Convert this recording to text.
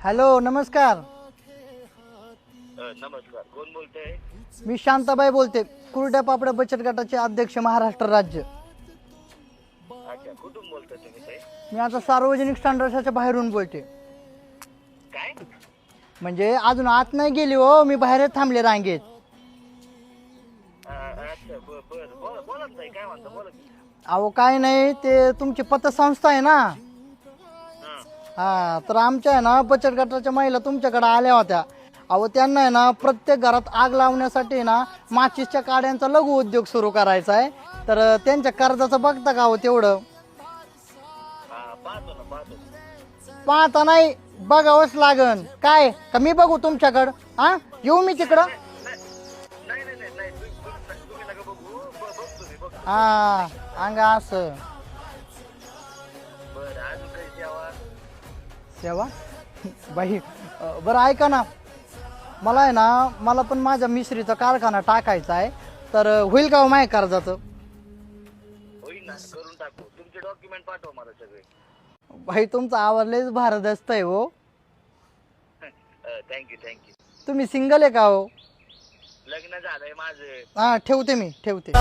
Hello नमस्कार. नमस्कार. कोण बोलतोय? मी शांताबाई बोलते कुरड्या पापड्या बचत गटाचे अध्यक्ष महाराष्ट्र राज्य. अच्छा कुठून बोलतोय तुम्ही ते मी आता सार्वजनिक स्टँडर्डच्या बाहेरून बोलते. काय? म्हणजे अजून आत नाही गेली हो मी बाहेर थांबले रांगेत. अ, अच्छा बर बर बोला बोला ना ताई काय म्हणता बोला की. अहो काय नाही ते तुमची पतसंस्था आहे ना. हा. तर आमच्या आहे ना बचत गटाच्या महिला तुमच्याकडे आल्या होत्या. अहो त्यांना आहे ना प्रत्येक घरात आग लावण्यासाठी ना माचीसच्या काड्यांचा लघु उद्योग सुरू करायचा आहे. तर त्यांच्या कर्जाचं बघता का हो तेवढं? पाहता नाही बघावंच लागन. काय? का मी बघू तुमच्याकडं? हा? येऊ मी तिकडं? हा अंगा असं. बरं अजून काही सेवा सेवा बाई बरं ऐका ना. मला आहे ना मला पण माझ्या मिश्रीचा कारखाना टाकायचा आहे. तर होईल का हो माझ्या कर्जाचं? होईल ना करून टाकू. तुमचे डॉक्युमेंट पाठवा मला सगळे. भाई तुमचा आवाज लयच भारदस्त आहे हो. थँक्यू थँक्यू तुम्ही सिंगल आहे का हो? लग्न झालंय माझं. हा ठेवते मी ठेवते.